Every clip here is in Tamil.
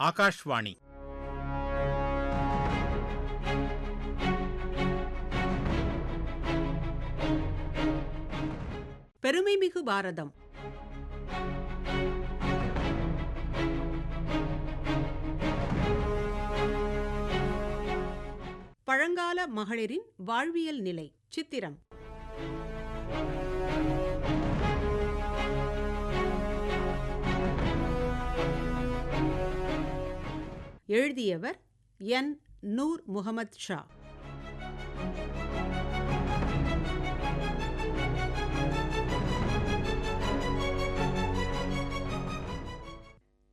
ஆகாஷ்வாணி. பெருமைமிகு பாரதம். பழங்கால மகளிரின் வாழ்வியல் நிலை சித்திரம். எழுதியவர் என். நூர் முகமது ஷா.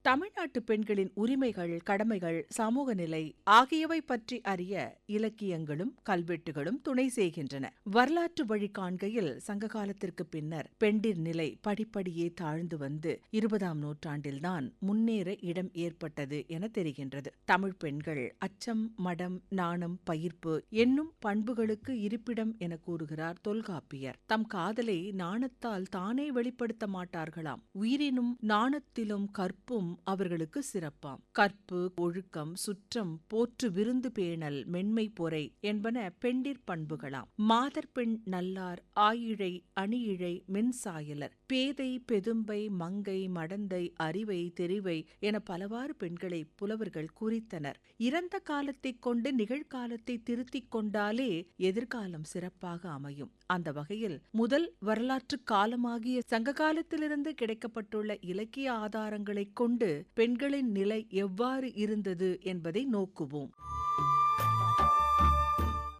தமிழ் தமிழ்நாட்டு பெண்களின் உரிமைகள் கடமைகள் சமூக நிலை ஆகியவை பற்றி அறிய இலக்கியங்களும் கல்வெட்டுகளும் துணை செய்கின்றன. வரலாற்று வழி காண்கையில் சங்க காலத்திற்கு பின்னர் பெண்டிர் நிலை படிப்படியே தாழ்ந்து வந்து இருபதாம் நூற்றாண்டில்தான் முன்னேற இடம் ஏற்பட்டது என தெரிகின்றது. தமிழ் பெண்கள் அச்சம் மடம் நாணம் பயிர்ப்பு என்னும் பண்புகளுக்கு இருப்பிடம் என கூறுகிறார் தொல்காப்பியர். தம் காதலை நாணத்தால் தானே வெளிப்படுத்த மாட்டார்களாம். உயிரினும் நாணத்திலும் கற்பும் அவர் அவர்களுக்கு சிறப்பாம். கற்பு ஒழுக்கம் சுற்றம் போற்று விருந்து பேணல் மென்மை பொறை என்பன பெண்டிற் பண்புகளாம். மாதர் பெண் நல்லார் ஆயிழை அணியிழை மென்சாயலர். பேதை பெதும்பை மங்கை மடந்தை அறிவை தெரிவை என பலவாறு பெண்களை புலவர்கள் குறித்தனர். இறந்த காலத்தைக் கொண்டு நிகழ்காலத்தை திருத்திக் கொண்டாலே எதிர்காலம் சிறப்பாக அமையும். அந்த வகையில் முதல் வரலாற்று காலமாகிய சங்க காலத்திலிருந்து கிடைக்கப்பட்டுள்ள இலக்கிய ஆதாரங்களைக் கொண்டு பெண்களின் நிலை எவ்வாறு இருந்தது என்பதை நோக்குவோம்.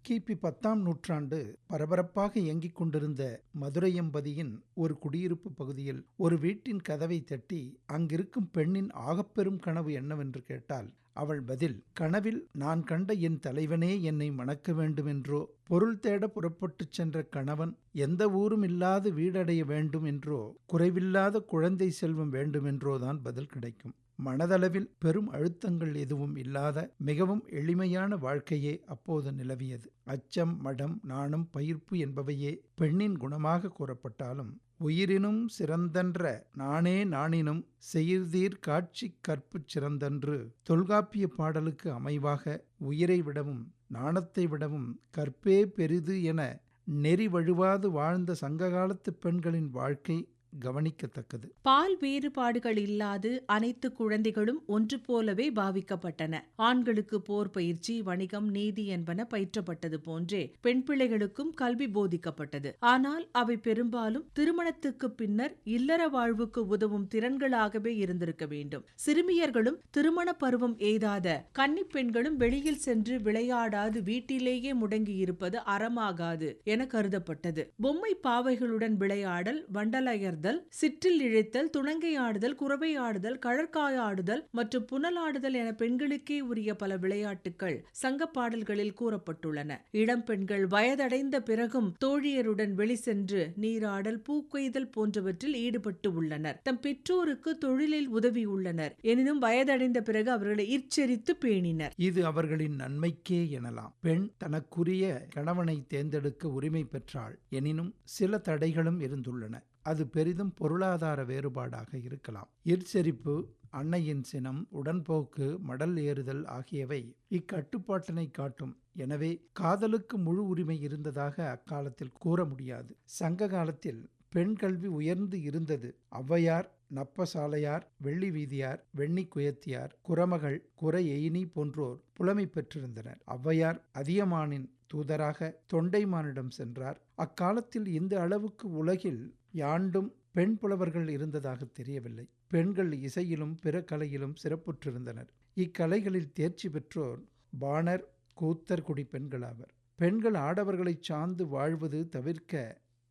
கிபி பத்தாம் நூற்றாண்டு பரபரப்பாக இயங்கிக் கொண்டிருந்த மதுரையம்பதியின் ஒரு குடியிருப்பு பகுதியில் ஒரு வீட்டின் கதவை தட்டி அங்கிருக்கும் பெண்ணின் ஆகப்பெரும் கனவு என்னவென்று கேட்டால் அவள் பதில் கனவில் நான் கண்ட என் தலைவனே என்னை மணக்க வேண்டுமென்றோ பொருள் தேட புறப்பட்டுச் சென்ற கணவன் எந்த ஊரும் இல்லாது வீடடைய வேண்டும் என்றோ குறைவில்லாத குழந்தை செல்வம் வேண்டுமென்றோதான் பதில் கிடைக்கும். மனதளவில் பெரும் அழுத்தங்கள் எதுவும் இல்லாத மிகவும் எளிமையான வாழ்க்கையே அப்போது நிலவியது. அச்சம் மடம் நாணம் பயிர்ப்பு என்பவையே பெண்ணின் குணமாக கூறப்பட்டாலும் உயிரினும் சிறந்தன்ற நானே நாணினும் செயிர்தீர் காட்சி கற்புச் சிறந்தன்று தொல்காப்பிய பாடலுக்கு அமைவாக உயிரை விடவும் நாணத்தை விடவும் கற்பே பெரிது என நெறி வழுவாது வாழ்ந்த சங்ககாலத்து பெண்களின் வாழ்க்கை கவனிக்கத்தக்கது. பால் வேறுபாடுகள் இல்லாது அனைத்து குழந்தைகளும் ஒன்று போலவே பாவிக்கப்பட்டன. ஆண்களுக்கு போர் பயிற்சி வணிகம் நீதி என்பன பயிற்றப்பட்டது போன்றே பெண் பிள்ளைகளுக்கும் கல்வி போதிக்கப்பட்டது. ஆனால் அவை பெரும்பாலும் திருமணத்துக்கு பின்னர் இல்லற வாழ்வுக்கு உதவும் திறன்களாகவே இருந்திருக்க வேண்டும். சிறுமியர்களும் திருமண பருவம் எய்தாத கன்னி பெண்களும் வெளியில் சென்று விளையாடாது வீட்டிலேயே முடங்கி இருப்பது அறமாகாது என கருதப்பட்டது. பொம்மை பாவைகளுடன் விளையாடல் வண்டலயர் ஆடுதல் சிற்றில் இழைத்தல் துணங்கை ஆடுதல் குறவை ஆடுதல் கழற்காய ஆடுதல் மற்றும் புனலாடுதல் என பெண்களுக்கே உரிய பல விளையாட்டுகள் சங்க பாடல்களில் கூறப்பட்டுள்ளன. இளம் பெண்கள் வயதடைந்த பிறகும் தோழியருடன் வெளி சென்று நீராடல் பூக்கொய்தல் போன்றவற்றில் ஈடுபட்டு உள்ளனர். தம் பெற்றோருக்கு தொழிலில் உதவியுள்ளனர் எனினும் வயதடைந்த பிறகு அவர்களை இச்சரித்து பேணினர். இது அவர்களின் நன்மைக்கே எனலாம். பெண் தனக்குரிய கணவனை தேர்ந்தெடுக்க உரிமை பெற்றாள். எனினும் சில தடைகளும் இருந்துள்ளன. அது பெரிதும் பொருளாதார வேறுபாடாக இருக்கலாம். இற்செரிப்பு அன்னையின் சினம் உடன்போக்கு மடல் ஏறுதல் ஆகியவை இக்கட்டுப்பாட்டினை காட்டும். எனவே காதலுக்கு முழு உரிமை இருந்ததாக அக்காலத்தில் கூற முடியாது. சங்க காலத்தில் பெண் கல்வி உயர்ந்து இருந்தது. ஔவையார் நப்பசாலையார் வெள்ளி வீதியார் வெண்ணி குயத்தியார் குரமகள் குறை எயினி போன்றோர் புலமை பெற்றிருந்தனர். ஔவையார் அதியமானின் தூதராக தொண்டைமானிடம் சென்றார். அக்காலத்தில் இந்த அளவுக்கு உலகில் யாண்டும் பெண் புலவர்கள் இருந்ததாக தெரியவில்லை. பெண்கள் இசையிலும் பிற கலையிலும் சிறப்புற்றிருந்தனர். இக்கலைகளில் தேர்ச்சி பெற்றோர் பாணர் கூத்தர் குடி பெண்களாவர் பெண்கள் ஆடவர்களை சார்ந்து வாழ்வது தவிர்க்க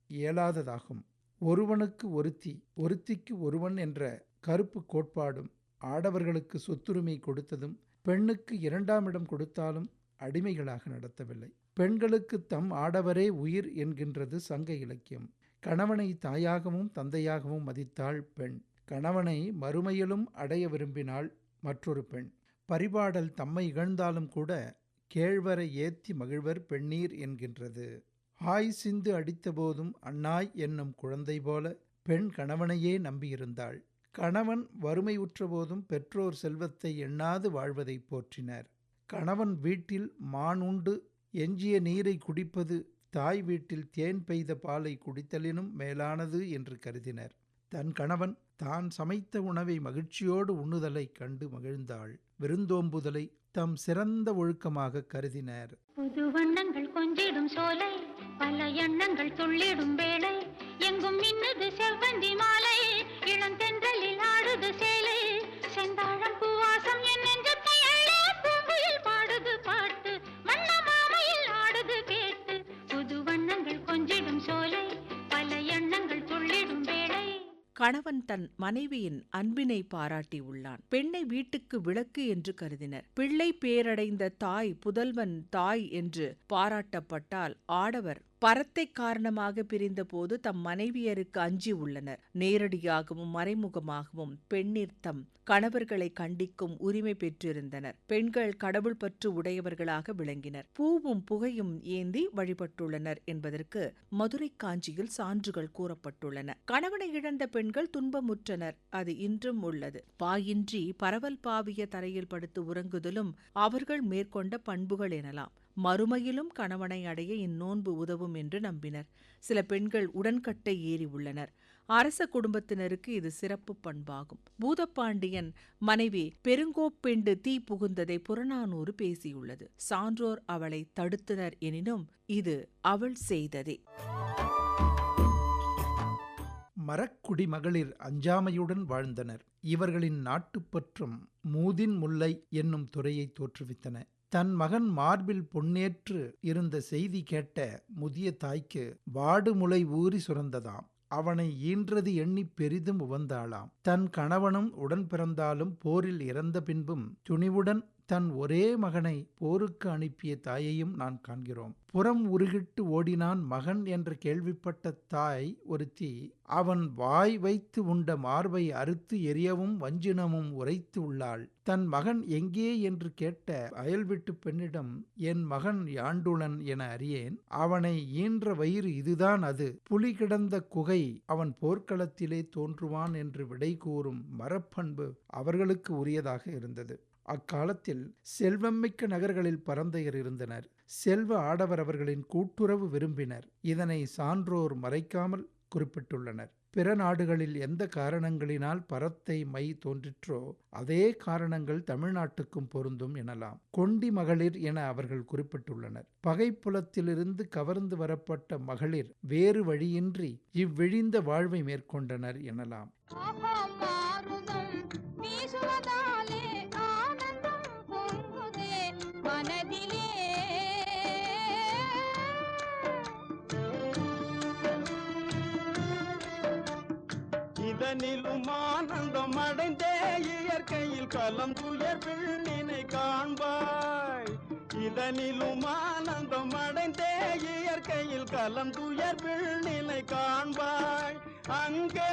இயலாததாகும். ஒருவனுக்கு ஒருத்தி ஒருத்திக்கு ஒருவன் என்ற கருப்பு கோட்பாடும் ஆடவர்களுக்கு சொத்துரிமை கொடுத்ததும் பெண்ணுக்கு இரண்டாம் இடம் கொடுத்தாலும் அடிமைகளாக நடத்தவில்லை. பெண்களுக்கு தம் ஆடவரே உயிர் என்கின்றது சங்க இலக்கியம். கணவனை தாயாகவும் தந்தையாகவும் மதித்தாள் பெண். கணவனை மறுமையிலும் அடைய விரும்பினாள் மற்றொரு பெண். பரிபாடல் தம்மை இகழ்ந்தாலும் கூட கேழ்வரை ஏத்தி மகிழ்வர் பெண்ணீர் என்கின்றது. ஆய் சிந்து அடித்தபோதும் அண்ணாய் என்னும் குழந்தை போல பெண் கணவனையே நம்பியிருந்தாள். கணவன் வறுமையுற்ற போதும் பெற்றோர் செல்வத்தை எண்ணாது வாழ்வதை போற்றினர். கணவன் வீட்டில் மானுண்டு எஞ்சிய நீரை குடிப்பது தாய் வீட்டில் தேன் பெய்த பாலை குடித்தலினும் மேலானது என்று கருதினர். தன் கணவன் தான் சமைத்த உணவை மகிழ்ச்சியோடு உண்ணுதலைக் கண்டு மகிழ்ந்தாள். விருந்தோம்புதலை தம் சிறந்த ஒழுக்கமாக கருதினர். புது வண்ணங்கள் கொஞ்சிடும் சோலை பல எண்ணங்கள் துள்ளிடும் வேளை எங்கும் மின்னது செவ்வந்தி மாலை இளந்தென்றலில் ஆடுது சேலை. கணவன் தன் மனைவியின் அன்பினை பாராட்டியுள்ளான் பெண்ணை வீட்டுக்கு விளக்கு என்று கருதினர். பிள்ளை பேரடைந்த தாய் புதல்வன் தாய் என்று பாராட்டப்பட்டால் ஆடவர் பரத்தை காரணமாக பிரிந்தபோது தம் மனைவியருக்கு அஞ்சி உள்ளனர். நேரடியாகவும் மறைமுகமாகவும் பெண்ணிர் தம் கணவர்களை கண்டிக்கும் உரிமை பெற்றிருந்தனர். பெண்கள் கடவுள் பற்று உடையவர்களாக விளங்கினர். பூவும் புகையும் ஏந்தி வழிபட்டுள்ளனர் என்பதற்கு மதுரை காஞ்சியில் சான்றுகள் கூறப்பட்டுள்ளன. கணவனை இழந்த பெண்கள் துன்பமுற்றனர். அது இன்றும் உள்ளது. பாயின்றி பரவல் பாவிய தரையில் படுத்து உறங்குதலும் அவர்கள் மேற்கொண்ட பண்புகள் எனலாம். மறுமையிலும் கணவனை அடைய இந்நோன்பு உதவும் என்று நம்பினர். சில பெண்கள் உடன்கட்டை ஏறி உள்ளனர். அரச குடும்பத்தினருக்கு இது சிறப்பு பண்பாகும். பூதப்பாண்டியன் மனைவி பெருங்கோப்பெண்டு தீ புகுந்ததை புறநானூறு பேசியுள்ளது. சான்றோர் அவளை தடுத்தனர் எனினும் இது அவள் செய்ததே. மரக்குடி மகளிர் அஞ்சாமையுடன் வாழ்ந்தனர். இவர்களின் நாட்டுப்பற்றும் மூதின் முல்லை என்னும் துறையை தோற்றுவித்தன. தன் மகன் மார்பில் பொன்னேற்று இருந்த செய்தி கேட்ட முதிய தாய்க்கு வாடுமுலை ஊறி சுரந்ததாம். அவனை ஈன்றது எண்ணி பெரிதும் உவந்தாளாம். தன் கணவனும் உடன் பிறந்தாலும் போரில் இறந்த பின்பும் துணிவுடன் தன் ஒரே மகனை போருக்கு அனுப்பிய தாயையும் நான் காண்கிறோம். புறம் உருகிட்டு ஓடினான் மகன் என்று கேள்விப்பட்ட தாய் ஒருத்தி அவன் வாய் வைத்து உண்ட மார்பை அறுத்து எரியவும் வஞ்சினமும் உரைத்து உள்ளாள். தன் மகன் எங்கே என்று கேட்ட அயல்விட்டு பெண்ணிடம் என் மகன் யாண்டுளன் என அறியேன். அவனை ஈன்ற வயிறு இதுதான் அது. புலி கிடந்த குகை அவன் போர்க்களத்திலே தோன்றுவான் என்று விடை கூறும் மரப்பண்பு அவர்களுக்கு உரியதாக இருந்தது. அக்காலத்தில் செல்வம்மிக்க நகர்களில் பரந்தையர் இருந்தனர். செல்வ ஆடவர் அவர்களின் கூட்டுறவு விரும்பினர். இதனை சான்றோர் மறைக்காமல் குறிப்பிட்டுள்ளனர். பிற நாடுகளில் எந்த காரணங்களினால் பரத்தை மை தோன்றிற்றோ அதே காரணங்கள் தமிழ்நாட்டுக்கும் பொருந்தும் எனலாம். கொண்டி மகளிர் என அவர்கள் குறிப்பிட்டுள்ளனர். பகைப்புலத்திலிருந்து கவர்ந்து வரப்பட்ட மகளிர் வேறு வழியின்றி இவ்விழிந்த வாழ்வை மேற்கொண்டனர் எனலாம். மனதிலே. இதனிலும் ஆனந்தம் அடைந்தே இயற்கையில் கலம் துயர் பெண்ணினை காண்பாய். இதனிலும் ஆனந்தம் அடைந்தே இயற்கையில் கலம் துயர் பெண்ணினை காண்பாய். அங்கே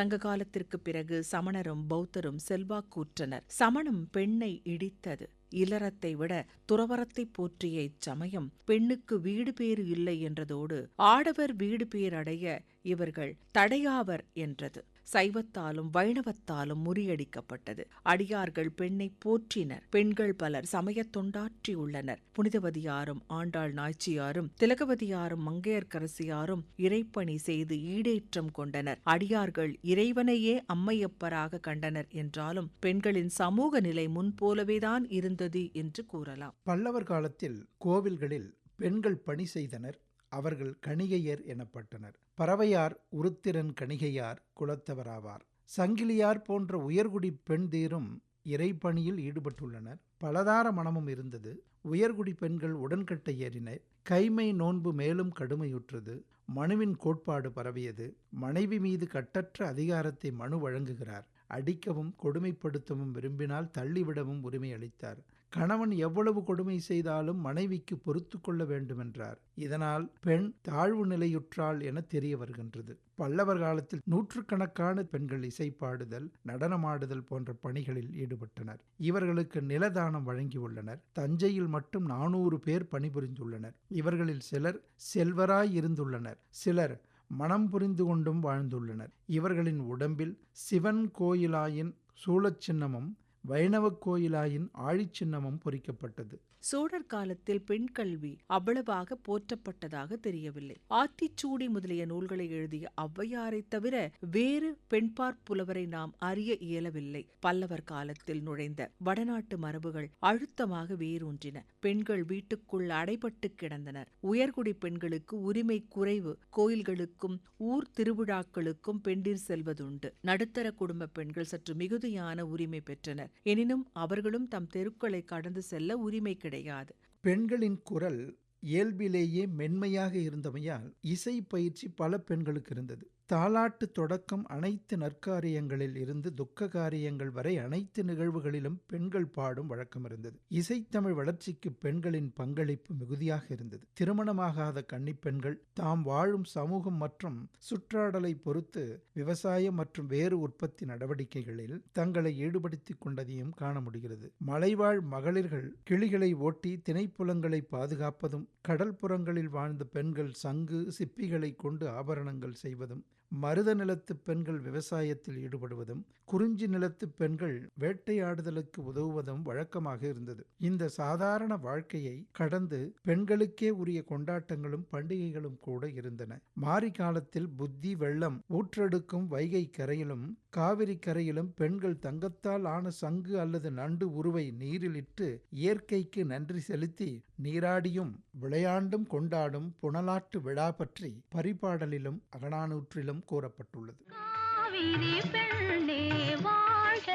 சங்க காலத்திற்குப் பிறகு சமணரும் பௌத்தரும் செல்வாக்கூற்றனர். சமணம் பெண்ணை இடித்தது. இலரத்தை விட துறவரத்தை போற்றிய இச்சமயம் பெண்ணுக்கு வீடு பேறு இல்லை என்றதோடு ஆடவர் வீடு பேரடைய இவர்கள் தடையாவர் என்றது. சைவத்தாலும் வைணவத்தாலும் முறியடிக்கப்பட்டது. அடியார்கள் பெண்ணை போற்றினர். பெண்கள் பலர் சமயத் தொண்டாற்றியுள்ளனர் புனிதவதியாரும் ஆண்டாள் நாய்ச்சியாரும் திலகவதியாரும் மங்கையர்க்கரசியாரும் இறைப்பணி செய்து ஈடேற்றம் கொண்டனர். அடியார்கள் இறைவனையே அம்மையப்பராக கண்டனர் என்றாலும் பெண்களின் சமூக நிலை முன்போலவேதான் இருந்தது என்று கூறலாம். பல்லவர் காலத்தில் கோவில்களில் பெண்கள் பணி செய்தனர். அவர்கள் கணிகையர் எனப்பட்டனர். பறவையார் உருத்திரன் கணிகையார் குலத்தவராவார். சங்கிலியார் போன்ற உயர்குடி பெண் தீரும் இறைப்பணியில் ஈடுபட்டுள்ளனர். பலதார மனமும் இருந்தது. உயர்குடி பெண்கள் உடன்கட்டை ஏறினர். கைமை நோன்பு மேலும் கடுமையுற்றது. மனுவின் கோட்பாடு பரவியது. மனைவி மீது கட்டற்ற அதிகாரத்தை மனு வழங்குகிறார். அடிக்கவும் கொடுமைப்படுத்தவும் விரும்பினால் தள்ளிவிடவும் உரிமை அளித்தார். கணவன் எவ்வளவு கொடுமை செய்தாலும் மனைவிக்கு பொறுத்து கொள்ள வேண்டுமென்றார். இதனால் பெண் தாழ்வு நிலையுற்றாள் என தெரிய வருகின்றது. பல்லவர் காலத்தில் நூற்றுக்கணக்கான பெண்கள் இசைப்பாடுதல் நடனமாடுதல் போன்ற பணிகளில் ஈடுபட்டனர். இவர்களுக்கு நிலதானம் வழங்கியுள்ளனர். தஞ்சையில் மட்டும் நானூறு பேர் பணிபுரிந்துள்ளனர். இவர்களில் சிலர் செல்வராய் இருந்துள்ளனர். சிலர் மனம் புரிந்து கொண்டும் வாழ்ந்துள்ளனர். இவர்களின் உடம்பில் சிவன் கோயிலாயின் சூழச் சின்னமும் வைணவக் கோயிலாயின் ஆழிச்சின்னமும் பொறிக்கப்பட்டது. சோழர் காலத்தில் பெண் கல்வி அவ்வளவாக போற்றப்பட்டதாக தெரியவில்லை. ஆத்திச்சூடி முதலிய நூல்களை எழுதிய ஔவையாரைத் தவிர வேறு பெண்பார் புலவரை நாம் அறிய இயலவில்லை. பல்லவர் காலத்தில் நுழைந்த வடநாட்டு மரபுகள் அழுத்தமாக வேரூன்றின. பெண்கள் வீட்டுக்குள் அடைபட்டு கிடந்தனர். உயர்குடி பெண்களுக்கு உரிமை குறைவு. கோயில்களுக்கும் ஊர் திருவிழாக்களுக்கும் பெண்டிர் செல்வதுண்டு. நடுத்தர குடும்ப பெண்கள் சற்று மிகுதியான உரிமை பெற்றனர். எனினும் அவர்களும் தம் தெருக்களை கடந்து செல்ல உரிமை கிடையாது. பெண்களின் குரல் இயல்பிலேயே மென்மையாக இருந்தமையால் இசை பயிற்சி பல பெண்களுக்கு இருந்தது. தாலாட்டு தொடக்கம் அனைத்து நற்காரியங்களில் இருந்து துக்க காரியங்கள் வரை அனைத்து நிகழ்வுகளிலும் பெண்கள் பாடும் வழக்கம் இருந்தது. இசைத்தமிழ் வளர்ச்சிக்கு பெண்களின் பங்களிப்பு மிகுதியாக இருந்தது. திருமணமாகாத கன்னிப்பெண்கள் தாம் வாழும் சமூகம் மற்றும் சுற்றாடலை பொறுத்து விவசாயம் மற்றும் வேறு உற்பத்தி நடவடிக்கைகளில் தங்களை ஈடுபடுத்திக் கொண்டதையும் காண முடிகிறது. மலைவாழ் மகளிர்கள் கிளிகளை ஓட்டி திணைப்புலங்களை பாதுகாப்பதும் கடல்புறங்களில் வாழ்ந்த பெண்கள் சங்கு சிப்பிகளை கொண்டு ஆபரணங்கள் செய்வதும் மருத நிலத்து பெண்கள் விவசாயத்தில் ஈடுபடுவதும் குறிஞ்சி நிலத்து பெண்கள் வேட்டையாடுதலுக்கு உதவுவதும் வழக்கமாக இருந்தது. இந்த சாதாரண வாழ்க்கையை கடந்து பெண்களுக்கே உரிய கொண்டாட்டங்களும் பண்டிகைகளும் கூட இருந்தன. மாரி காலத்தில் புத்தி வெள்ளம் ஊற்றெடுக்கும் வைகை கரையிலும் காவிரி கரையிலும் பெண்கள் தங்கத்தால் ஆன சங்கு அல்லது நண்டு உருவை நீரிலிட்டு இயற்கைக்கு நன்றி செலுத்தி நீராடியும் விளையாண்டும் கொண்டாடும் புனலாட்டு விழா பற்றி பரிபாடலிலும் அகநானூற்றிலும் கூறப்பட்டுள்ளது. காவிரி பெண்ணே வாழ்க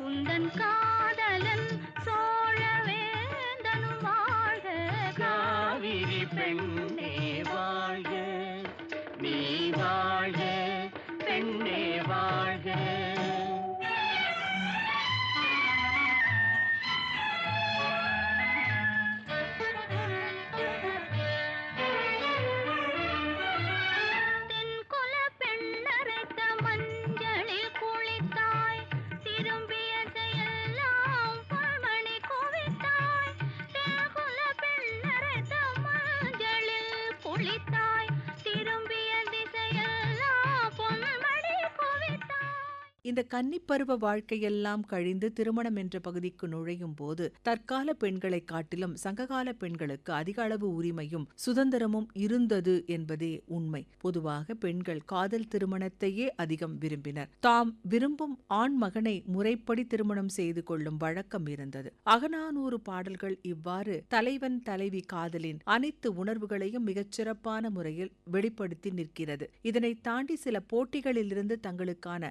உந்தன் காதலன் சோழவேந்தனும் வாழ்க. காவிரி பெண்ணே இந்த கன்னிப்பருவ வாழ்க்கையெல்லாம் கழிந்து திருமணம் என்ற பகுதிக்கு நுழையும் போது தற்கால பெண்களை காட்டிலும் சங்ககால பெண்களுக்கு அதிக அளவு உரிமையும் சுதந்திரமும் இருந்தது என்பதே உண்மை. பொதுவாக பெண்கள் காதல் திருமணத்தையே அதிகம் விரும்பினர். தாம் விரும்பும் ஆண் மகனை முறைப்படி திருமணம் செய்து கொள்ளும் வழக்கம் இருந்தது. அகநானூறு பாடல்கள் இவ்வாறு தலைவன் தலைவி காதலின் அனைத்து உணர்வுகளையும் மிகச்சிறப்பான முறையில் வெளிப்படுத்தி நிற்கிறது. இதனை தாண்டி சில போட்டிகளிலிருந்து தங்களுக்கான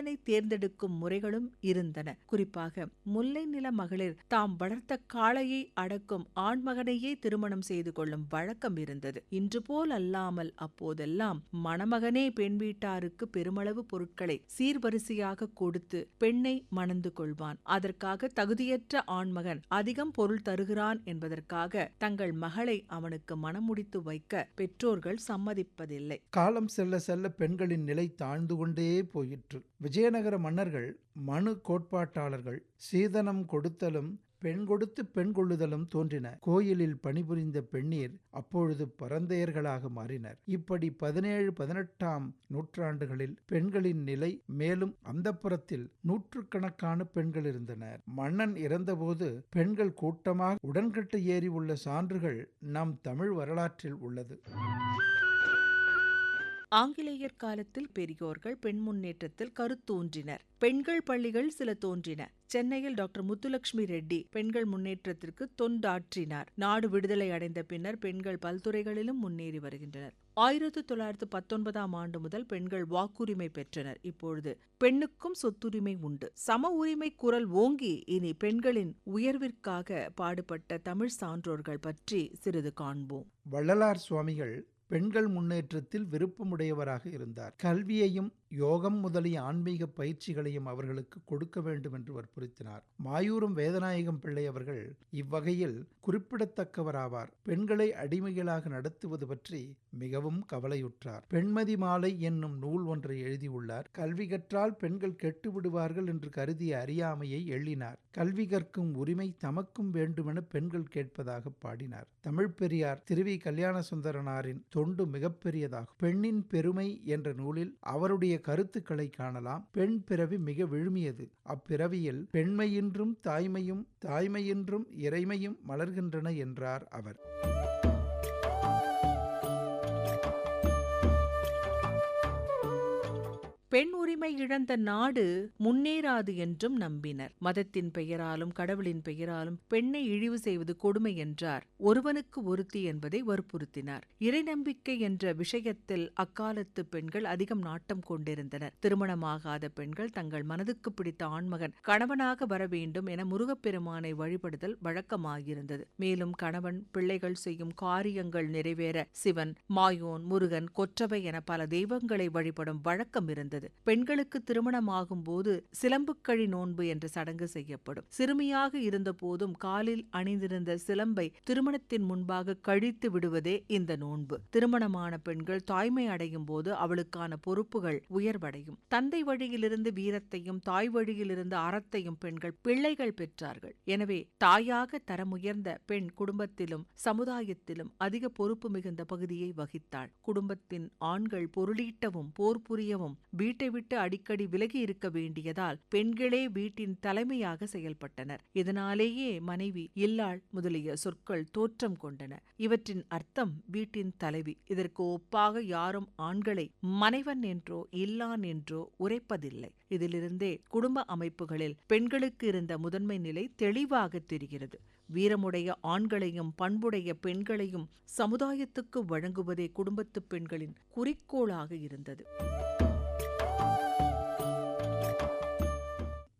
மணவாளனை தேர்ந்தெடுக்கும் முறைகளும் இருந்தன. குறிப்பாக முல்லை நில மகளிர் தாம் வளர்த்த காளையை அடக்கும் ஆண்மகனையே திருமணம் செய்து கொள்ளும் வழக்கம் இருந்தது. இன்று போல் அல்லாமல் அப்போதெல்லாம் மணமகனே பெண் வீட்டாருக்கு பெருமளவு பொருட்களை சீர்வரிசையாக கொடுத்து பெண்ணை மணந்து கொள்வான். அதற்காக தகுதியற்ற ஆண்மகன் அதிகம் பொருள் தருகிறான் என்பதற்காக தங்கள் மகளை அவனுக்கு மணமுடித்து வைக்க பெற்றோர்கள் சம்மதிப்பதில்லை. காலம் செல்ல செல்ல பெண்களின் நிலை தாழ்ந்து கொண்டே போயிற்று. விஜயநகர மன்னர்கள் மனு கோட்பாட்டாளர்கள் சீதனம் கொடுத்தலும் பெண் கொடுத்து பெண் கொள்ளுதலும் தோன்றின. கோயிலில் பணிபுரிந்த பெண்ணீர் அப்பொழுது பரந்தையர்களாக மாறினர். இப்படி பதினேழு பதினெட்டாம் நூற்றாண்டுகளில் பெண்களின் நிலை மேலும் அந்தப்புறத்தில் நூற்றுக்கணக்கான பெண்கள் இருந்தனர். மன்னன் இறந்தபோது பெண்கள் கூட்டமாக உடன்கட்டு ஏறி உள்ள சான்றுகள் நம் தமிழ் வரலாற்றில் உள்ளது. ஆங்கிலேயர் காலத்தில் பெரியோர்கள் பெண் முன்னேற்றத்தில் கருத்தூன்றினர் பெண்கள் பள்ளிகள் சில தோன்றின. சென்னையில் டாக்டர் முத்துலட்சுமி ரெட்டி பெண்கள் முன்னேற்றத்திற்கு தொண்டாற்றினார். நாடு விடுதலை அடைந்த பின்னர் பெண்கள் பல்துறைகளிலும் முன்னேறி வருகின்றனர். ஆயிரத்து தொள்ளாயிரத்து பத்தொன்பதாம் ஆண்டு முதல் பெண்கள் வாக்குரிமை பெற்றனர். இப்பொழுது பெண்ணுக்கும் சொத்துரிமை உண்டு. சம உரிமை குரல் ஓங்கி இனி பெண்களின் உயர்விற்காக பாடுபட்ட தமிழ் சான்றோர்கள் பற்றி சிறிது காண்போம். வள்ளலார் சுவாமிகள் பெண்கள் முன்னேற்றத்தில் விருப்பமுடையவராக இருந்தார். கல்வியையும் யோகம் முதலிய ஆன்மீக பயிற்சிகளையும் அவர்களுக்கு கொடுக்க வேண்டும் என்று வற்புறுத்தினார். மாயூரம் வேதநாயகம் பிள்ளை அவர்கள் இவ்வகையில் குறிப்பிடத்தக்கவராவார். பெண்களை அடிமைகளாக நடத்துவது பற்றி மிகவும் கவலையுற்றார். பெண்மதி மாலை என்னும் நூல் ஒன்றை எழுதியுள்ளார். கல்வி கற்றால் பெண்கள் கெட்டு விடுவார்கள் என்று கருதிய அறியாமையை எள்ளினார். கல்வி கற்கும் உரிமை தமக்கும் வேண்டுமென பெண்கள் கேட்பதாக பாடினார். தமிழ் பெரியார் திருவி கல்யாண சுந்தரனாரின் தொண்டு மிகப்பெரியதாகும். பெண்ணின் பெருமை என்ற நூலில் அவருடைய கருத்துக்களை காணலாம். பெண் பிறவி மிக விழுமியது. அப்பிறவியில் பெண்மையின்றும் தாய்மையும் தாய்மையின்றும் இறைமையும் மலர்கின்றன என்றார் அவர். பெண் உரிமை இழந்த நாடு முன்னேறாது என்றும் நம்பினர். மதத்தின் பெயராலும் கடவுளின் பெயராலும் பெண்ணை இழிவு செய்வது கொடுமை என்றார். ஒருவனுக்கு ஒருத்தி என்பதை வற்புறுத்தினார். இறை நம்பிக்கை என்ற விஷயத்தில் அக்காலத்து பெண்கள் அதிகம் நாட்டம் கொண்டிருந்தனர். திருமணமாகாத பெண்கள் தங்கள் மனதுக்கு பிடித்த ஆண்மகன் கணவனாக வர வேண்டும் என முருகப்பெருமானை வழிபடுதல் வழக்கமாகியிருந்தது மேலும் கணவன் பிள்ளைகள் செய்யும் காரியங்கள் நிறைவேற சிவன் மாயோன் முருகன் கொற்றவை என பல தெய்வங்களை வழிபடும் வழக்கம் இருந்தது. இருந்தது பெண்களுக்கு திருமணமாகும் போது சிலம்புக்கழி நோன்பு என்ற சடங்கு செய்யப்படும். சிறுமியாக இருந்த போதும் காலில் அணிந்திருந்த சிலம்பை திருமணத்தின் முன்பாக கழித்து விடுவதே இந்த நோன்பு. திருமணமான பெண்கள் தாய்மை அடையும் போது அவளுக்கான பொறுப்புகள் உயர்வடையும். தந்தை வழியிலிருந்து வீரத்தையும் தாய் வழியிலிருந்து அறத்தையும் பெண்கள் பிள்ளைகள் பெற்றார்கள். எனவே தாயாக தரமுயர்ந்த பெண் குடும்பத்திலும் சமுதாயத்திலும் அதிக பொறுப்பு மிகுந்த பகுதியை வகித்தாள். குடும்பத்தின் ஆண்கள் பொருளீட்டவும் போர் புரியவும் வீட்டை விட்டு அடிக்கடி விலகி இருக்க வேண்டியதால் பெண்களே வீட்டின் தலைமையாக செயல்பட்டனர். இதனாலேயே மனைவி இல்லாள் முதலிய சொற்கள் தோற்றம் கொண்டன. இவற்றின் அர்த்தம் வீட்டின் தலைவி. இதற்கு ஒப்பாக யாரும் ஆண்களை மனைவன் என்றோ இல்லான் என்றோ உரைப்பதில்லை. இதிலிருந்தே குடும்ப அமைப்புகளில் பெண்களுக்கு இருந்த முதன்மை நிலை தெளிவாக தெரிகிறது. வீரமுடைய ஆண்களையும் பண்புடைய பெண்களையும் சமுதாயத்துக்கு வழங்குவதே குடும்பத்து பெண்களின் குறிக்கோளாக இருந்தது.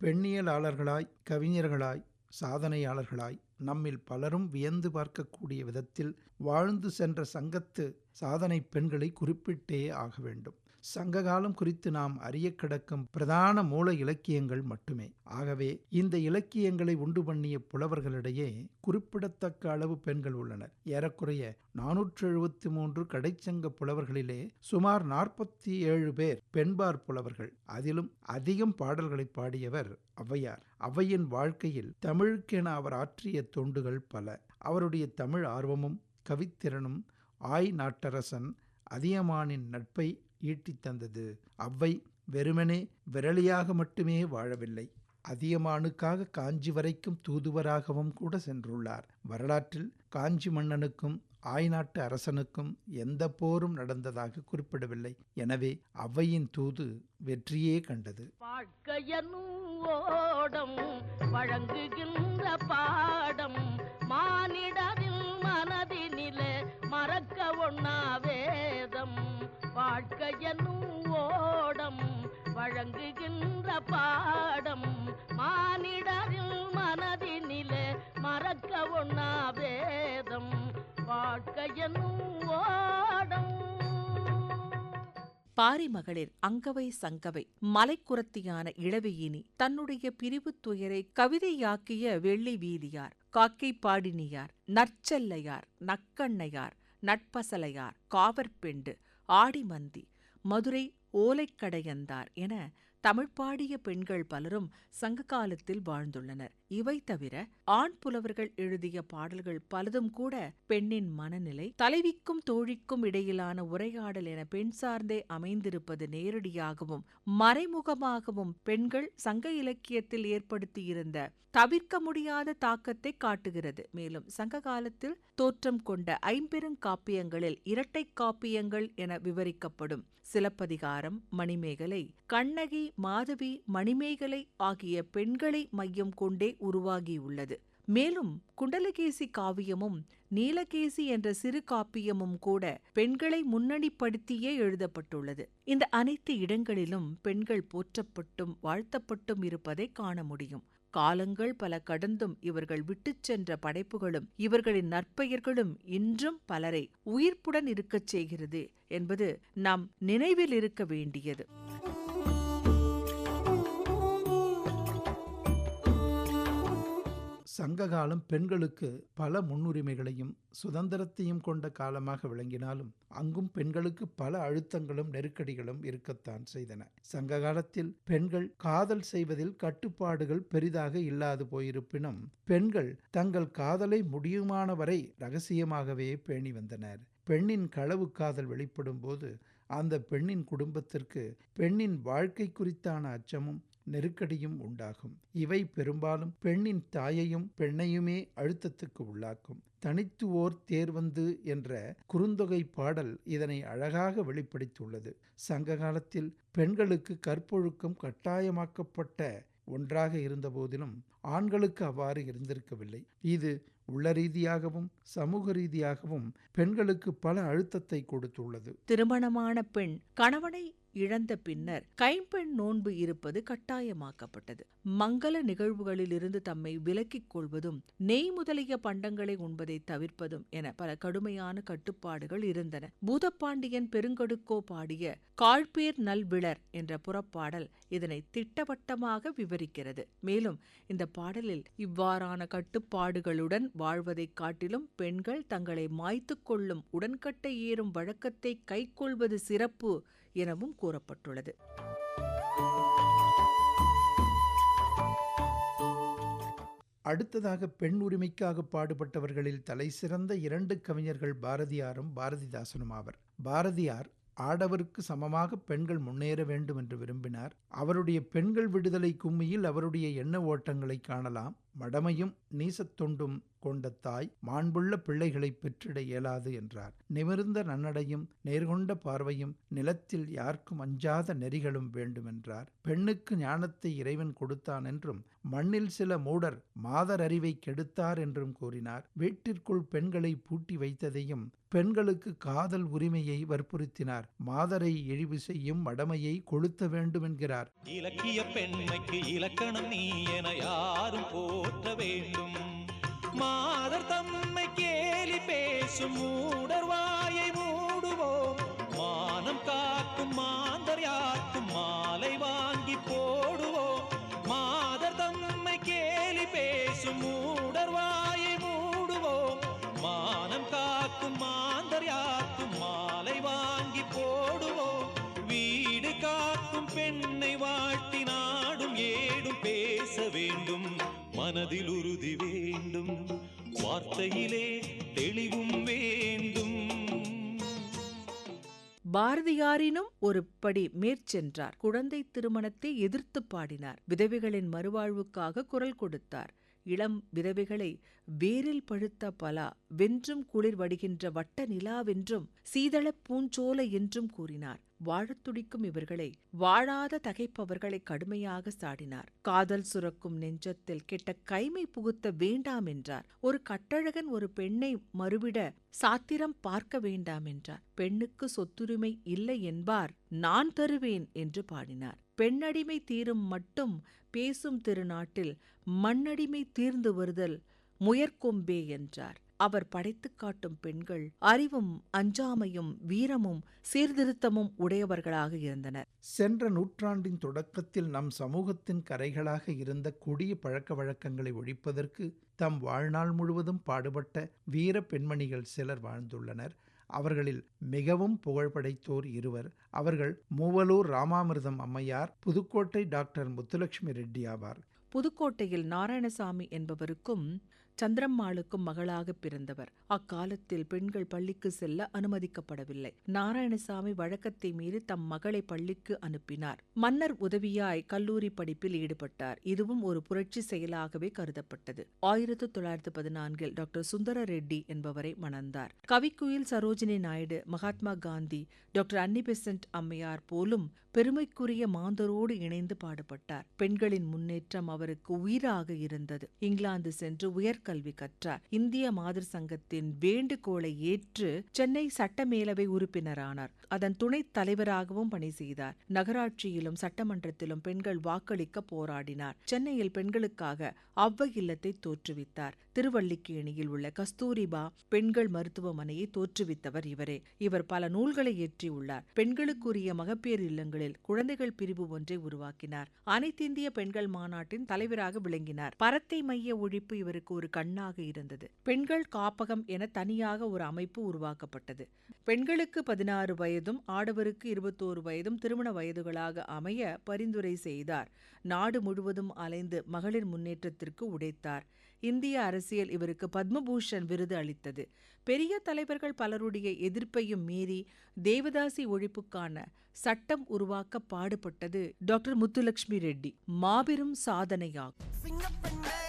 பெண்ணியலாளர்களாய் கவிஞர்களாய் சாதனையாளர்களாய் நம்மில் பலரும் வியந்து பார்க்கக்கூடிய விதத்தில் வாழ்ந்து சென்ற சங்கத்து சாதனை பெண்களை குறிப்பிட்டே ஆக வேண்டும். சங்ககாலம் குறித்து நாம் அறிய கிடக்கும் பிரதான மூல இலக்கியங்கள் மட்டுமே. ஆகவே இந்த இலக்கியங்களை உண்டு பண்ணிய புலவர்களிடையே குறிப்பிடத்தக்க அளவு பெண்கள் உள்ளனர். ஏறக்குறைய நானூற்று எழுபத்தி மூன்று கடைச்சங்க புலவர்களிலே சுமார் நாற்பத்தி ஏழு பேர் பெண்பார் புலவர்கள். அதிலும் அதிகம் பாடல்களை பாடியவர் ஔவையார். ஔவையின் வாழ்க்கையில் தமிழுக்கென அவர் ஆற்றிய தொண்டுகள் பல. அவருடைய தமிழ் ஆர்வமும் கவித்திறனும் ஆய் நாட்டரசன் அதியமானின் நட்பை ஈட்டித் தந்தது. அவ்வை வெறுமனே விரலியாக மட்டுமே வாழவில்லை. அதியமானுக்காக காஞ்சி வரைக்கும் தூதுவராகவும் கூட சென்றுள்ளார். வரலாற்றில் காஞ்சி மன்னனுக்கும் ஆய்நாட்டு அரசனுக்கும் எந்த போரும் நடந்ததாக குறிப்பிடவில்லை. எனவே ஔவையின் தூது வெற்றியே கண்டது. ஓடம் வழங்குகின்ற பாடம் மானிடரின் மனதினில மறக்க ஒண்ணா வேதம். வாழ்க்கையனும் ஓடம் வழங்குகின்ற பாடம் மானிடரில் மனதினில மறக்க ஒண்ணா வேதம் வாழ்க்கையனும் ஓடம் பாரி மகளிர் அங்கவை சங்கவை மலைக்குரத்தியான இளவையினி தன்னுடைய பிரிவு துயரை கவிதையாக்கிய வெள்ளி வீதியார் காக்கை பாடினியார் நற்செல்லையார் நக்கண்ணையார் நட்பசலையார் காவற்பெண்டு ஆடிமந்தி மதுரை ஓலைக்கடையந்தார் என தமிழ் பாடிய பெண்கள் பலரும் சங்க காலத்தில் வாழ்ந்துள்ளனர். இவை தவிர ஆண் புலவர்கள் எழுதிய பாடல்கள் பலதும் கூட பெண்ணின் மனநிலை தலைவிக்கும் தோழிக்கும் இடையிலான உரையாடல் என பெண் சார்ந்தே அமைந்திருப்பது நேரடியாகவும் மறைமுகமாகவும் பெண்கள் சங்க இலக்கியத்தில் ஏற்படுத்தியிருந்த தவிர்க்க முடியாத தாக்கத்தை காட்டுகிறது. மேலும் சங்க காலத்தில் தோற்றம் கொண்ட ஐம்பெருங்காப்பியங்களில் இரட்டை காப்பியங்கள் என விவரிக்கப்படும் சிலப்பதிகாரம் மணிமேகலை கண்ணகி மாதவி மணிமேகலை ஆகிய பெண்களை மையம் கொண்டே உருவாகியுள்ளது. மேலும் குண்டலகேசி காவியமும் நீலகேசி என்ற சிறு காப்பியமும் கூட பெண்களை முன்னணிப்படுத்தியே எழுதப்பட்டுள்ளது. இந்த அனைத்து இடங்களிலும் பெண்கள் போற்றப்பட்டும் வாழ்த்தப்பட்டும் இருப்பதை காண முடியும். காலங்கள் பல கடந்தும் இவர்கள் விட்டுச் சென்ற படைப்புகளும் இவர்களின் நற்பெயர்களும் இன்றும் பலரை உயிர்ப்புடன் இருக்கச் செய்கிறது என்பது நாம் நினைவில் இருக்க வேண்டியது. சங்ககாலம் பெண்களுக்கு பல முன்னுரிமைகளையும் சுதந்திரத்தையும் கொண்ட காலமாக விளங்கினாலும் அங்கும் பெண்களுக்கு பல அழுத்தங்களும் நெருக்கடிகளும் இருக்கத்தான் செய்தன. சங்க காலத்தில் பெண்கள் காதல் செய்வதில் கட்டுப்பாடுகள் பெரிதாக இல்லாது போயிருப்பினும் பெண்கள் தங்கள் காதலை முடியுமான வரை ரகசியமாகவே பேணி வந்தனர். பெண்ணின் களவு காதல் வெளிப்படும் போது அந்த பெண்ணின் குடும்பத்திற்கு பெண்ணின் வாழ்க்கை குறித்தான அச்சமும் நெருக்கடியும் உண்டாகும். இவை பெரும்பாலும் பெண்ணின் தாயையும் பெண்ணையுமே அழுத்தத்துக்கு உள்ளாக்கும். தனித்துவோர் தேர்வந்து என்ற குறுந்தொகை பாடல் இதனை அழகாக வெளிப்படுத்தியுள்ளது. சங்க காலத்தில் பெண்களுக்கு கற்பொழுக்கம் கட்டாயமாக்கப்பட்ட ஒன்றாக இருந்தபோதிலும் ஆண்களுக்கு அவ்வாறு இருந்திருக்கவில்லை. இது உள்ள ரீதியாகவும் சமூக ரீதியாகவும் பெண்களுக்கு பல அழுத்தத்தை கொடுத்துள்ளது. திருமணமான பெண் கணவனை இழந்த பின்னர் கைம்பெண் நோன்பு இருப்பது கட்டாயமாக்கப்பட்டது. மங்கள நிகழ்வுகளிலிருந்து தம்மை விலக்கிக் கொள்வதும் நெய் முதலிய பண்டங்களை உண்பதை தவிர்ப்பதும் என பல கடுமையான கட்டுப்பாடுகள் இருந்தன. பூதப்பாண்டியன் பெருங்கடுக்கோ பாடிய காழ்பேர் நல்விளர் என்ற புறப்பாடல் இதனை திட்டவட்டமாக விவரிக்கிறது. மேலும் இந்த பாடலில் இவ்வாறான கட்டுப்பாடுகளுடன் வாழ்வதைக் காட்டிலும் பெண்கள் தங்களை மாய்த்துக் கொள்ளும் உடன்கட்டை ஏறும் வழக்கத்தை கைக்கொள்வது சிறப்பு எனவும் கூறப்பட்டுள்ளது. அடுத்ததாக பெண் உரிமைக்காக பாடுபட்டவர்களில் தலைசிறந்த இரண்டு கவிஞர்கள் பாரதியாரும் பாரதிதாசனும் ஆவர். பாரதியார் ஆடவருக்கு சமமாக பெண்கள் முன்னேற வேண்டும் என்று விரும்பினார். அவருடைய பெண்கள் விடுதலை கும்மியில் அவருடைய எண்ண ஓட்டங்களை காணலாம். மடமையும் நீசத்தொண்டும் கொண்ட தாய் மாண்புள்ள பிள்ளைகளை பெற்றிட இயலாது என்றார். நிமிர்ந்த நன்னடையும் நேர்கொண்ட பார்வையும் நிலத்தில் யாருக்கும் அஞ்சாத நெறிகளும் வேண்டுமென்றார். பெண்ணுக்கு ஞானத்தை இறைவன் கொடுத்தான் என்றும் மண்ணில் சில மூடர் மாதர் அறிவை கெடுத்தார் என்றும் கூறினார். வீட்டிற்குள் பெண்களை பூட்டி வைத்ததையும் பெண்களுக்கு காதல் உரிமையை வற்புறுத்தினார். மாதரை இழிவு செய்யும் மடமையை கொளுத்த வேண்டும் என்கிறார் இலக்கிய பெண்மைக்கு இலக்கணம் நீ என யாரும் போற்ற வேண்டும். மாதர் தம்மை கேலி பேசும் மூடர் வாயை மூடுவோம். மானம் காக்கும் மாந்தர் யாக்கும் மாலை வாங்கி போடுவோம். மனதில் உறுதி வேண்டும். வார்த்தையிலே தெளிவும் வேண்டும். பாரதியாரினும் ஒரு படி மேற்சென்றார். குழந்தை திருமணத்தை எதிர்த்து பாடினார். விதவைகளின் மறுவாழ்வுக்காக குரல் கொடுத்தார். இளம் விதவைகளை வேரில் பழுத்த பலா வென்றும் குளிர் வடிகின்ற வட்ட நிலாவென்றும் சீதளப் பூஞ்சோலை என்றும் கூறினார். வாழத் துடிக்கும் இவர்களை வாழாத தகைப்பவர்களை கடுமையாக சாடினார். காதல் சுரக்கும் நெஞ்சத்தில் கெட்ட கைமை புகுத்த வேண்டாம் என்றார். ஒரு கட்டழகன் ஒரு பெண்ணை மறுவிட சாத்திரம் பார்க்க வேண்டாம் என்றார். பெண்ணுக்கு சொத்துரிமை இல்லை என்பார் நான் தருவேன் என்று பாடினார். பெண்ணடிமை தீரும் மட்டும் பேசும் திருநாட்டில் மண்ணடிமை தீர்ந்து வருதல் முயற்கொம்பே என்றார். அவர் படைத்துக் காட்டும் பெண்கள் அறிவும் அஞ்சாமையும் வீரமும் சீர்திருத்தமும் உடையவர்களாக இருந்தனர். சென்ற நூற்றாண்டின் தொடக்கத்தில் நம் சமூகத்தின் கரைகளாக இருந்த கொடிய பழக்க வழக்கங்களை ஒழிப்பதற்கு தம் வாழ்நாள் முழுவதும் பாடுபட்ட வீர பெண்மணிகள் சிலர் வாழ்ந்துள்ளனர். அவர்களில் மிகவும் புகழ் படைத்தோர் இருவர். அவர்கள் மூவலூர் ராமாமிர்தம் அம்மையார் புதுக்கோட்டை டாக்டர் முத்துலட்சுமி ரெட்டி ஆவார். புதுக்கோட்டையில் நாராயணசாமி என்பவருக்கும் சந்திரம்மாளுக்கும் மகளாக பிறந்தவர். அக்காலத்தில் பெண்கள் பள்ளிக்கு செல்ல அனுமதிக்கப்படவில்லை. நாராயணசாமி வழக்கத்தை மீறி தம் மகளை பள்ளிக்கு அனுப்பினார். மன்னர் உதவியாய் கல்லூரி படிப்பில் ஈடுபட்டார். இதுவும் ஒரு புரட்சி செயலாகவே கருதப்பட்டது. ஆயிரத்து தொள்ளாயிரத்து பதினான்கில் டாக்டர் சுந்தர ரெட்டி என்பவரை மணந்தார். Kavikkuyil Sarojini Naidu Mahatma Gandhi doctor Annie Besant அம்மையார் போலும் பெருமைக்குரிய மாந்தரோடு இணைந்து பாடுபட்டார். பெண்களின் முன்னேற்றம் அவருக்கு உயிராக இருந்தது. இங்கிலாந்து சென்று கல்வி கற்றார். இந்திய மாதிரி சங்கத்தின் வேண்டுகோளை ஏற்று சென்னை சட்டமேலவை உறுப்பினரானார். அதன் துணைத் தலைவராகவும் பணி செய்தார். நகராட்சியிலும் சட்டமன்றத்திலும் பெண்கள் வாக்களிக்க போராடினார். சென்னையில் பெண்களுக்காக அவ்வ இல்லத்தை தோற்றுவித்தார். திருவள்ளிக்கேணியில் உள்ள கஸ்தூரிபா பெண்கள் மருத்துவமனையை தோற்றுவித்தவர் இவரே. இவர் பல நூல்களை இயற்றியுள்ளார் பெண்களுக்குரிய மகப்பேறு இல்லங்களில் குழந்தைகள் பிரிவு ஒன்றை உருவாக்கினார். அனைத்திந்திய பெண்கள் மாநாட்டின் தலைவராக விளங்கினார். பரத்தை மைய ஒழிப்பு இவருக்கு ஒரு கண்ணாக இருந்தது. பெண்கள் காப்பகம் என தனியாக ஒரு அமைப்பு உருவாக்கப்பட்டது. பெண்களுக்கு பதினாறு வயதும் ஆடவருக்கு இருபத்தோரு வயதும் திருமண வயதுகளாக அமைய பரிந்துரை செய்தார். நாடு முழுவதும் அலைந்து மகளிர் முன்னேற்றத்திற்கு உடைத்தார். இந்திய அரசியல் இவருக்கு பத்மபூஷன் விருது அளித்தது. பெரிய தலைவர்கள் பலருடைய எதிர்ப்பையும் மீறி தேவதாசி ஒழிப்புக்கான சட்டம் உருவாக்க பாடுபட்டது டாக்டர் முத்துலட்சுமி ரெட்டி. மாபெரும் சாதனையாகும்.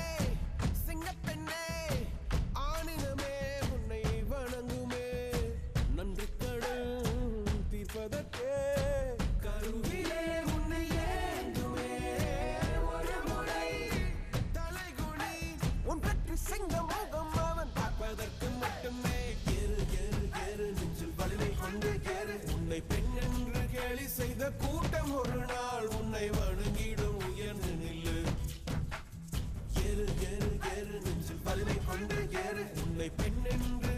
செய்த கூட்டம் ஒரு நாள் உன்னை வணங்கிடும் உயர்ந்து நில்லு. ஏறு ஏறு ஏறு நெஞ்சில் வலிமை கொண்டு ஏறு. உன்னை பெண் என்று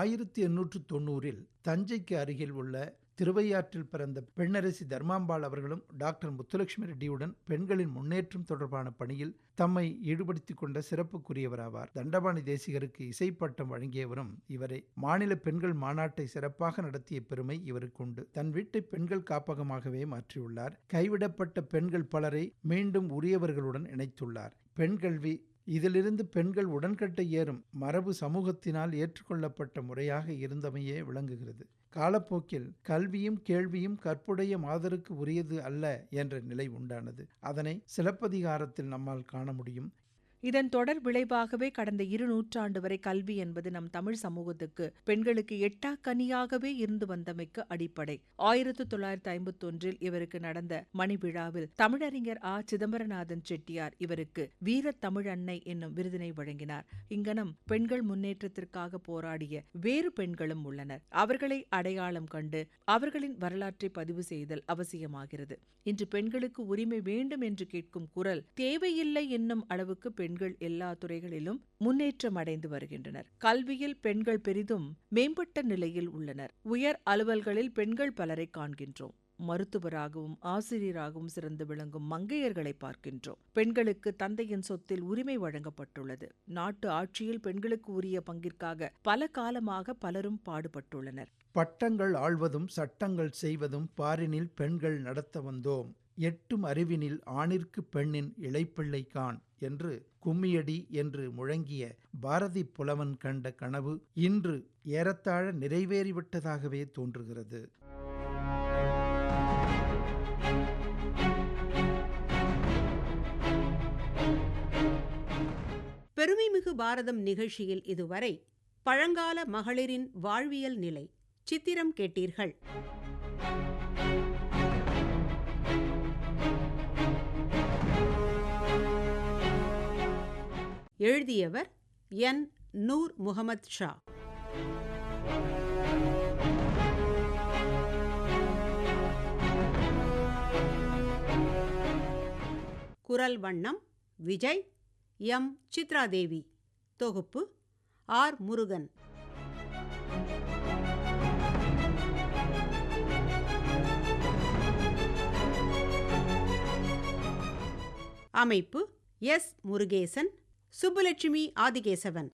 ஆயிரத்தி எண்ணூற்று தொண்ணூறில் தஞ்சைக்கு அருகில் உள்ள திருவையாற்றில் பிறந்த பெண்ணரசி தர்மாம்பாள் அவர்களும் டாக்டர் முத்துலட்சுமி ரெட்டியுடன் பெண்களின் முன்னேற்றம் தொடர்பான பணியில் தம்மை ஈடுபடுத்திக் கொண்ட சிறப்புக்குரியவராவார். தண்டபாணி தேசிகருக்கு இசைப்பட்டம் வழங்கியவரும் இவரே மாநில பெண்கள் மாநாட்டை சிறப்பாக நடத்திய பெருமை இவருக்கு உண்டு. தன் வீட்டை பெண்கள் காப்பகமாகவே மாற்றியுள்ளார். கைவிடப்பட்ட பெண்கள் பலரை மீண்டும் உரியவர்களுடன் இணைத்துள்ளார். பெண் கல்வி இதிலிருந்து பெண்கள் உடன்கட்டை ஏறும் மரபு சமூகத்தினால் ஏற்றுக்கொள்ளப்பட்ட முறையாக இருந்தமையே விளங்குகிறது. காலப்போக்கில் கல்வியும் கேள்வியும் கற்புடைய மாதருக்கு உரியது அல்ல என்ற நிலை உண்டானது. அதனை சிலப்பதிகாரத்தில் நம்மால் காண முடியும். இதன் தொடர் விளைவாகவே கடந்த இரு நூற்றாண்டு வரை கல்வி என்பது நம் தமிழ் சமூகத்துக்கு பெண்களுக்கு எட்டா கனியாகவே இருந்து வந்தமைக்கு அடிப்படை. ஆயிரத்து தொள்ளாயிரத்து ஐம்பத்தொன்றில் இவருக்கு நடந்த மணி விழாவில் தமிழறிஞர் ஆ. சிதம்பரநாதன் செட்டியார் இவருக்கு வீர தமிழ் அன்னை என்னும் விருதினை வழங்கினார். இங்கனம் பெண்கள் முன்னேற்றத்திற்காக போராடிய வேறு பெண்களும் உள்ளனர். அவர்களை அடையாளம் கண்டு அவர்களின் வரலாற்றை பதிவு செய்தல் அவசியமாகிறது. இன்று பெண்களுக்கு உரிமை வேண்டும் என்று கேட்கும் குரல் தேவையில்லை என்னும் அளவுக்கு பெண்கள் எல்லா துறைகளிலும் முன்னேற்றம் அடைந்து வருகின்றனர். கல்வியில் பெண்கள் பெரிதும் மேம்பட்ட நிலையில் உள்ளனர். உயர் அலுவல்களில் பெண்கள் பலரை காண்கின்றோம். மருத்துவராகவும் ஆசிரியராகவும் சிறந்து விளங்கும் மங்கையர்களை பார்க்கின்றோம். பெண்களுக்கு தந்தையின் சொத்தில் உரிமை வழங்கப்பட்டுள்ளது. நாட்டு ஆட்சியில் பெண்களுக்கு உரிய பங்கிற்காக பல காலமாக பலரும் பாடுபட்டுள்ளனர். பட்டங்கள் ஆழ்வதும் சட்டங்கள் செய்வதும் பாரினில் பெண்கள் நடத்த வந்தோம். எட்டும் அறிவினில் ஆணிற்கு பெண்ணின் இளைப்பிள்ளை கான். என்று கும்மியடி என்று முழங்கிய பாரதி புலவன் கண்ட கனவு இன்று ஏறத்தாழ நிறைவேறிவிட்டதாகவே தோன்றுகிறது. பெருமைமிகு பாரதம் நிகழ்ச்சியில் இதுவரை பழங்கால மகளிரின் வாழ்வியல் நிலை சித்திரம் கேட்டீர்கள். எழுதியவர் என். நூர் முகமது ஷா. குரல் வண்ணம் விஜய் எம். சித்ராதேவி. தொகுப்பு ஆர். முருகன். அமைப்பு எஸ். முருகேசன். சுப்புலட்சுமி ஆதிகேசவன்.